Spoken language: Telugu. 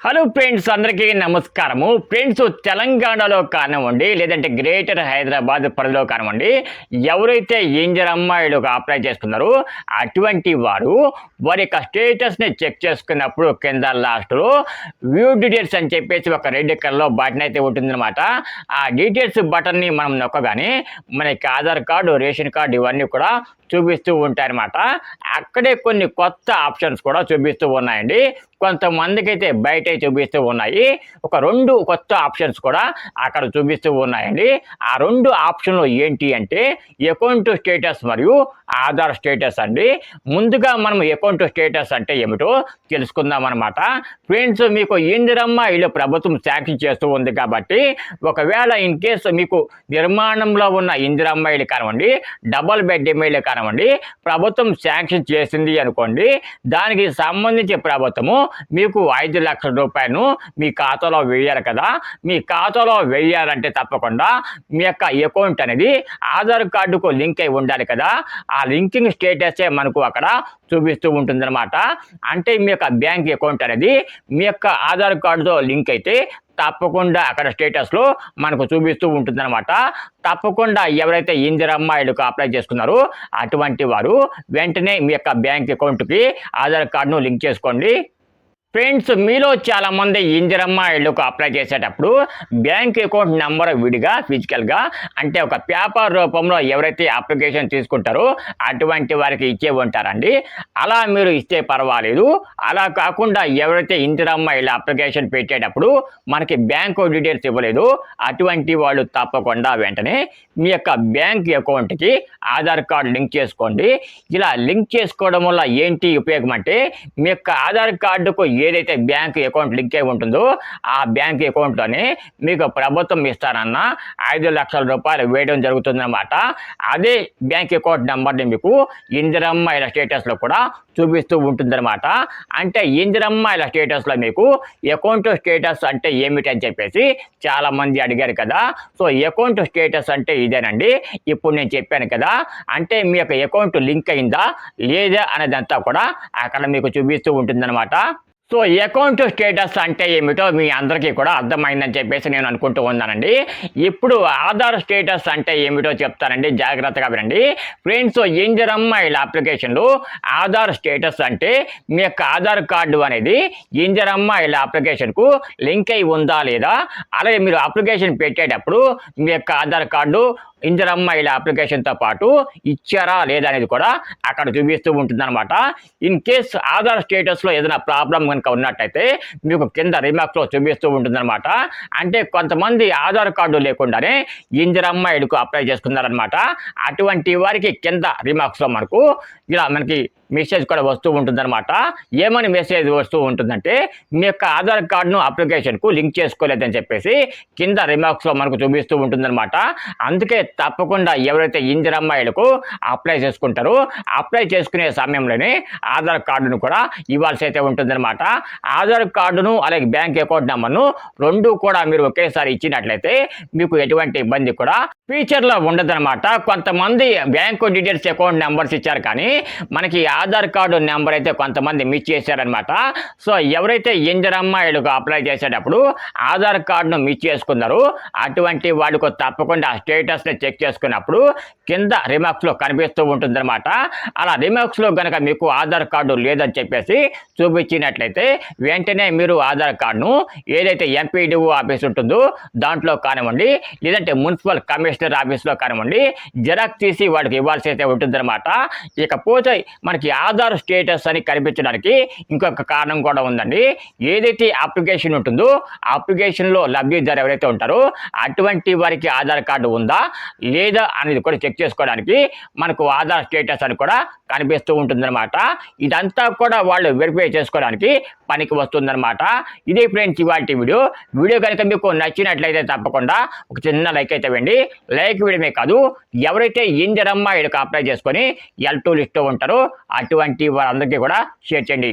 హలో ఫ్రెండ్స్ అందరికీ నమస్కారము. ఫ్రెండ్స్ తెలంగాణలో కానివ్వండి లేదంటే గ్రేటర్ హైదరాబాద్ పరిధిలో కానివ్వండి ఎవరైతే ఇంజర్ అమ్మాయిలు అప్లై చేసుకున్నారో అటువంటి వారు వారి యొక్క స్టేటస్ని చెక్ చేసుకున్నప్పుడు కింద లాస్ట్లో వ్యూ డీటెయిల్స్ అని చెప్పేసి ఒక రెడ్ కలర్లో బటన్ అయితే ఉంటుందన్నమాట. ఆ డీటెయిల్స్ బటన్ని మనం నొక్కగానే మనకి ఆధార్ కార్డు రేషన్ కార్డు ఇవన్నీ కూడా చూపిస్తూ ఉంటారన్నమాట అక్కడే కొన్ని కొత్త ఆప్షన్స్ కూడా చూపిస్తూ ఉన్నాయండి. కొంతమందికి అయితే బయట చూపిస్తూ ఉన్నాయి. ఒక రెండు కొత్త ఆప్షన్స్ కూడా అక్కడ చూపిస్తూ ఉన్నాయండి. ఆ రెండు ఆప్షన్లు ఏంటి అంటే అకౌంట్ స్టేటస్ మరియు ఆధార్ స్టేటస్ అండి. ముందుగా మనం అకౌంట్ స్టేటస్ అంటే ఏమిటో తెలుసుకుందాం అనమాట ఫ్రెండ్స్ మీకు ఇందిరమ్మ ఇల్లు ప్రభుత్వం శాంక్షన్ చేస్తూ ఉంది కాబట్టి ఒకవేళ ఇన్ కేసు మీకు నిర్మాణంలో ఉన్న ఇందిరమ్మ ఇల్లు కానివ్వండి డబల్ బెడ్ ప్రకారం అండి ప్రభుత్వం శాంక్షన్ చేసింది అనుకోండి దానికి సంబంధించి ప్రభుత్వము మీకు ఐదు లక్షల రూపాయలు మీ ఖాతాలో వేయాలి కదా. మీ ఖాతాలో వేయాలంటే తప్పకుండా మీ యొక్క అకౌంట్ అనేది ఆధార్ కార్డుకు లింక్ అయి ఉండాలి కదా. ఆ లింకింగ్ స్టేటసే మనకు అక్కడ చూపిస్తూ ఉంటుందన్నమాట. అంటే మీ యొక్క బ్యాంక్ అకౌంట్ అనేది మీ యొక్క ఆధార్ కార్డుతో లింక్ అయితే తప్పకుండా అక్కడ స్టేటస్లో మనకు చూపిస్తూ ఉంటుందన్నమాట. తప్పకుండా ఎవరైతే ఇందిరమ్మాయిలకు అప్లై చేసుకున్నారో అటువంటి వారు వెంటనే మీ యొక్క బ్యాంక్ అకౌంట్కి ఆధార్ కార్డును లింక్ చేసుకోండి. ఫ్రెండ్స్ మీలో చాలా మంది ఇందిరమ్మ ఇళ్ళకు అప్లై చేసేటప్పుడు బ్యాంక్ అకౌంట్ నెంబర్ విడిగా ఫిజికల్గా అంటే ఒక పేపర్ రూపంలో ఎవరైతే అప్లికేషన్ తీసుకుంటారో అటువంటి వారికి ఇచ్చే ఉంటారండి. అలా మీరు ఇస్తే పర్వాలేదు. అలా కాకుండా ఎవరైతే ఇందిరమ్మ ఇళ్ళ అప్లికేషన్ పెట్టేటప్పుడు మనకి బ్యాంకు డీటెయిల్స్ ఇవ్వలేదు. అటువంటి వాళ్ళు తప్పకుండా వెంటనే మీ యొక్క బ్యాంక్ అకౌంట్కి ఆధార్ కార్డు లింక్ చేసుకోండి. ఇలా లింక్ చేసుకోవడం వల్ల ఏంటి ఉపయోగం అంటే మీ యొక్క ఆధార్ కార్డుకు ఏదైతే బ్యాంక్ అకౌంట్ లింక్ అయి ఉంటుందో ఆ బ్యాంక్ అకౌంట్లోని మీకు ప్రభుత్వం ఇస్తారన్న ఐదు లక్షల రూపాయలు వేయడం జరుగుతుందన్నమాట. అదే బ్యాంక్ అకౌంట్ నెంబర్ని మీకు ఇందిరమ్మ ఇలా స్టేటస్లో కూడా చూపిస్తూ ఉంటుందన్నమాట. అంటే ఇందిరమ్మ ఇలా స్టేటస్లో మీకు అకౌంట్ స్టేటస్ అంటే ఏమిటి అని చెప్పేసి చాలామంది అడిగారు కదా. సో అకౌంట్ స్టేటస్ అంటే ఇదేనండి. ఇప్పుడు నేను చెప్పాను కదా. అంటే మీ యొక్క అకౌంట్ లింక్ అయిందా లేదా అనేదంతా కూడా అక్కడ మీకు చూపిస్తూ ఉంటుందన్నమాట. సో అకౌంట్ స్టేటస్ అంటే ఏమిటో మీ అందరికీ కూడా అర్థమైందని చెప్పేసి నేను అనుకుంటూ ఉన్నానండి. ఇప్పుడు ఆధార్ స్టేటస్ అంటే ఏమిటో చెప్తానండి. జాగ్రత్తగా వినండి. ఫ్రెండ్స్ ఇంజరమ్మ ఇలా అప్లికేషన్లో? ఆధార్ స్టేటస్ అంటే మీ యొక్క ఆధార్ కార్డు అనేది ఇంజరమ్మ ఇలా అప్లికేషన్కు లింక్ అయి ఉందా లేదా? అలాగే మీరు అప్లికేషన్ పెట్టేటప్పుడు మీ యొక్క ఆధార్ కార్డు ఇంజరమ్మ ఇలా అప్లికేషన్తో పాటు ఇచ్చారా లేదా అనేది కూడా అక్కడ చూపిస్తూ ఉంటుందన్నమాట. ఇన్ కేస్ ఆధార్ స్టేటస్లో ఏదైనా ప్రాబ్లం కనుక ఉన్నట్టయితే మీకు కింద రిమార్క్స్లో చూపిస్తూ ఉంటుందన్నమాట. అంటే కొంతమంది ఆధార్ కార్డు లేకుండానే ఇందిరమ్మ ఇడుకు అప్లై చేసుకున్నారనమాట అటువంటి వారికి కింద రిమార్క్స్లో మనకు ఇలా మనకి మెసేజ్ కూడా వస్తూ ఉంటుందన్నమాట. ఏమని మెసేజ్ వస్తూ ఉంటుందంటే మీ యొక్క ఆధార్ కార్డును అప్లికేషన్కు లింక్ చేసుకోలేదని చెప్పేసి కింద రిమార్క్స్లో మనకు చూపిస్తూ ఉంటుందన్నమాట. అందుకే తప్పకుండా ఎవరైతే ఇందిరమ్మాయిలకు అప్లై చేసుకుంటారో అప్లై చేసుకునే సమయంలోనే ఆధార్ కార్డును కూడా ఇవ్వాల్సి అయితే ఉంటుందన్నమాట. ఆధార్ కార్డును అలాగే బ్యాంక్ అకౌంట్ నెంబర్ను రెండు కూడా మీరు ఒకేసారి ఇచ్చినట్లయితే మీకు ఎటువంటి ఇబ్బంది కూడా ఫ్యూచర్లో ఉండదన్నమాట. కొంతమంది బ్యాంకు డీటెయిల్స్ అకౌంట్ నెంబర్స్ ఇచ్చారు కానీ మనకి ఆధార్ కార్డు నెంబర్ అయితే కొంతమంది మిస్ చేశారనమాట సో ఎవరైతే ఇంజరమ్మాయిలకు అప్లై చేసేటప్పుడు ఆధార్ కార్డును మిస్ చేసుకున్నారో అటువంటి వాళ్ళకు తప్పకుండా స్టేటస్ని చెక్ చేసుకున్నప్పుడు కింద రిమార్క్స్లో కనిపిస్తూ ఉంటుందన్నమాట. అలా రిమార్క్స్లో కనుక మీకు ఆధార్ కార్డు లేదని చెప్పేసి చూపించినట్లయితే వెంటనే మీరు ఆధార్ కార్డును ఏదైతే ఎంపీడీఓ ఆఫీస్ ఉంటుందో దాంట్లో కానివ్వండి లేదంటే మున్సిపల్ కమిషనర్ ఆఫీస్లో కానివ్వండి జిరాక్స్ తీసి వాడికి ఇవ్వాల్సి అయితే ఉంటుందన్నమాట. ఇకపోతే మనకి ఆధార్ స్టేటస్ అని కనిపించడానికి ఇంకొక కారణం కూడా ఉందండి. ఏదైతే అప్లికేషన్ ఉంటుందో అప్లికేషన్లో లబ్ధిదారు ఎవరైతే ఉంటారో అటువంటి వారికి ఆధార్ కార్డు ఉందా? లేదా అనేది కూడా చెక్ చేసుకోవడానికి మనకు ఆధార్ స్టేటస్ అని కూడా కనిపిస్తూ ఉంటుందన్నమాట. ఇదంతా కూడా వాళ్ళు వెరిఫై చేసుకోవడానికి పనికి వస్తుందన్నమాట. ఇదే ఫ్రెండ్స్ ఇవాళ వీడియో. వీడియో కనుక మీకు నచ్చినట్లయితే తప్పకుండా ఒక చిన్న లైక్ అయితే వెండి లైక్ వీడమే కాదు ఎవరైతే ఇందిరమ్మ ఇక్కడికి అప్లై చేసుకొని ఎల్ టూ లిస్ట్లో ఉంటారో అటువంటి వారందరికీ కూడా షేర్ చేయండి.